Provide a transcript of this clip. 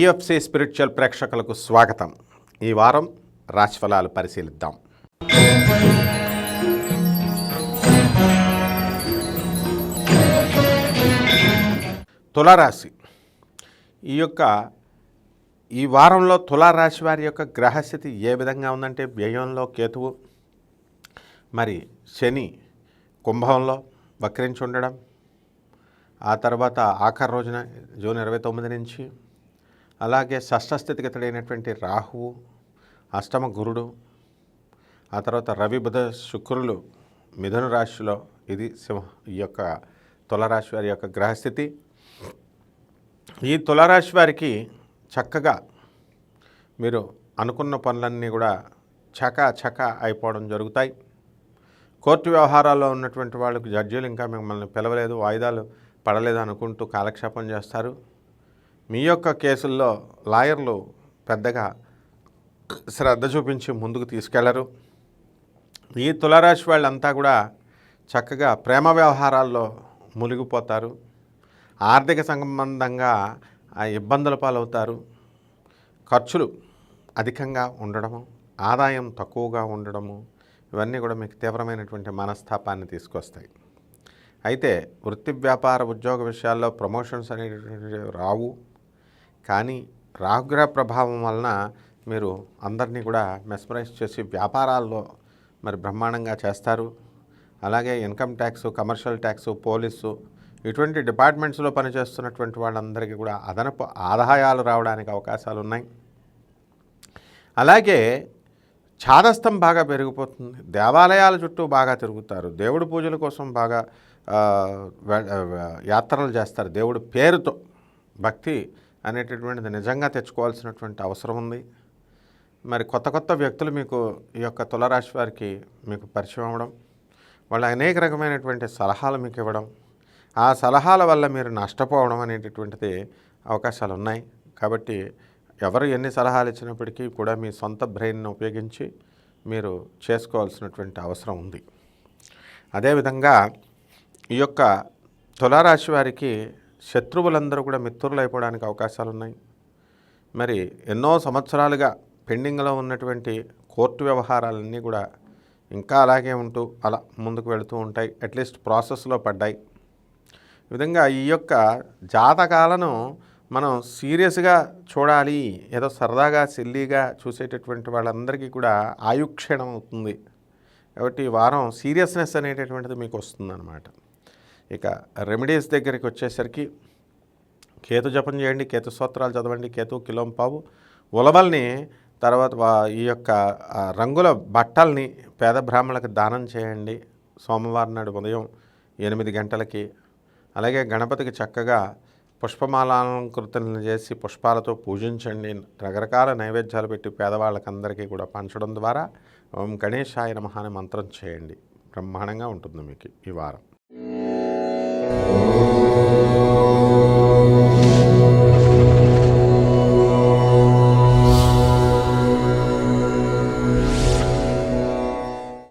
PFC spiritual ప్రేక్షకులకు స్వాగతం. ఈ వారం రాశిఫలాలు పరిశీలిద్దాం. తులారాశి. ఈ యొక్క ఈ వారంలో తులారాశి వారి యొక్క గ్రహస్థితి ఏ విధంగా ఉందంటే వ్యయంలో కేతువు మరి శని కుంభంలో వక్రించి ఉండడం ఆ తర్వాత ఆఖరి రోజున జూన్ ఇరవై తొమ్మిది నుంచి అలాగే షష్టస్థితిగతుడైనటువంటి రాహువు అష్టమ గురుడు ఆ తర్వాత రవి బుధ శుక్రులు మిథున రాశిలో ఇది సింహ ఈ యొక్క తులరాశి వారి యొక్క గ్రహస్థితి. ఈ తులరాశి వారికి చక్కగా మీరు అనుకున్న పనులన్నీ కూడా చకా చకా అయిపోవడం జరుగుతాయి. కోర్టు వ్యవహారాల్లో ఉన్నటువంటి వాళ్ళకు జడ్జీలు ఇంకా మిమ్మల్ని పిలవలేదు వాయిదాలు పడలేదు అనుకుంటూ కాలక్షేపం చేస్తారు. మీ యొక్క కేసుల్లో లాయర్లు పెద్దగా శ్రద్ధ చూపించి ముందుకు తీసుకెళ్ళరు. ఈ తులారాశి వాళ్ళంతా కూడా చక్కగా ప్రేమ వ్యవహారాల్లో మునిగిపోతారు. ఆర్థిక సంబంధంగా ఆ ఇబ్బందుల పాలవుతారు. ఖర్చులు అధికంగా ఉండడము ఆదాయం తక్కువగా ఉండడము ఇవన్నీ కూడా మీకు తీవ్రమైనటువంటి మనస్తాపాన్ని తీసుకొస్తాయి. అయితే వృత్తి వ్యాపార ఉద్యోగ విషయాల్లో ప్రమోషన్స్ అనేటువంటివి రావు. కానీ రాహుగ్రహ ప్రభావం వలన మీరు అందరినీ కూడా మెస్మరైజ్ చేసి వ్యాపారాల్లో మరి బ్రహ్మాండంగా చేస్తారు. అలాగే income tax commercial tax police ఇటువంటి డిపార్ట్మెంట్స్లో పనిచేస్తున్నటువంటి వాళ్ళందరికీ కూడా అదనపు ఆదాయాలు రావడానికి అవకాశాలు ఉన్నాయి. అలాగే ఛాదస్థం బాగా పెరిగిపోతుంది. దేవాలయాల చుట్టూ బాగా తిరుగుతారు. దేవుడి పూజల కోసం బాగా యాత్రలు చేస్తారు దేవుడి పేరుతో. భక్తి అనేటటువంటిది నిజంగా తెచ్చుకోవాల్సినటువంటి అవసరం ఉంది. మరి కొత్త కొత్త వ్యక్తులు మీకు ఈ యొక్క తులరాశి వారికి మీకు పరిచయం అవ్వడం వాళ్ళు అనేక రకమైనటువంటి సలహాలు మీకు ఇవ్వడం ఆ సలహాల వల్ల మీరు నష్టపోవడం అనేటటువంటిది అవకాశాలు ఉన్నాయి. కాబట్టి ఎవరు ఎన్ని సలహాలు ఇచ్చినప్పటికీ కూడా మీ సొంత బ్రెయిన్ను ఉపయోగించి మీరు చేసుకోవాల్సినటువంటి అవసరం ఉంది. అదేవిధంగా ఈ యొక్క తులారాశి వారికి శత్రువులందరూ కూడా మిత్రులు అయిపోవడానికి అవకాశాలు ఉన్నాయి మరి ఎన్నో సంవత్సరాలుగా పెండింగ్లో ఉన్నటువంటి కోర్టు వ్యవహారాలన్నీ కూడా ఇంకా అలాగే ఉంటూ అలా ముందుకు వెళుతూ ఉంటాయి. అట్లీస్ట్ ప్రాసెస్లో పడ్డాయి. ఈ విధంగా ఈ యొక్క జాతకాలను మనం సీరియస్గా చూడాలి ఏదో సరదాగా సిల్లీగా చూసేటటువంటి వాళ్ళందరికీ కూడా ఆయుక్షీణం అవుతుంది. కాబట్టి ఈ వారం సీరియస్నెస్ అనేటటువంటిది మీకు వస్తుందన్నమాట. ఇక రెమెడీస్ దగ్గరికి వచ్చేసరికి కేతు జపం చేయండి కేతు స్తోత్రాలు చదవండి కేతు కిలోంపావు ఉలవల్ని తర్వాత ఈ యొక్క రంగుల బట్టల్ని పేద బ్రాహ్మణులకు దానం చేయండి. సోమవారం నాడు ఉదయం ఎనిమిది గంటలకి. అలాగే గణపతికి చక్కగా పుష్పమాలాలంకృతులను చేసి పుష్పాలతో పూజించండి. రకరకాల నైవేద్యాలు పెట్టి పేదవాళ్ళకందరికీ కూడా పంచడం ద్వారా ఓం గణేశాయ నమః మంత్రం చేయండి. బ్రహ్మాండంగా ఉంటుంది మీకు ఈ వారం. Oh.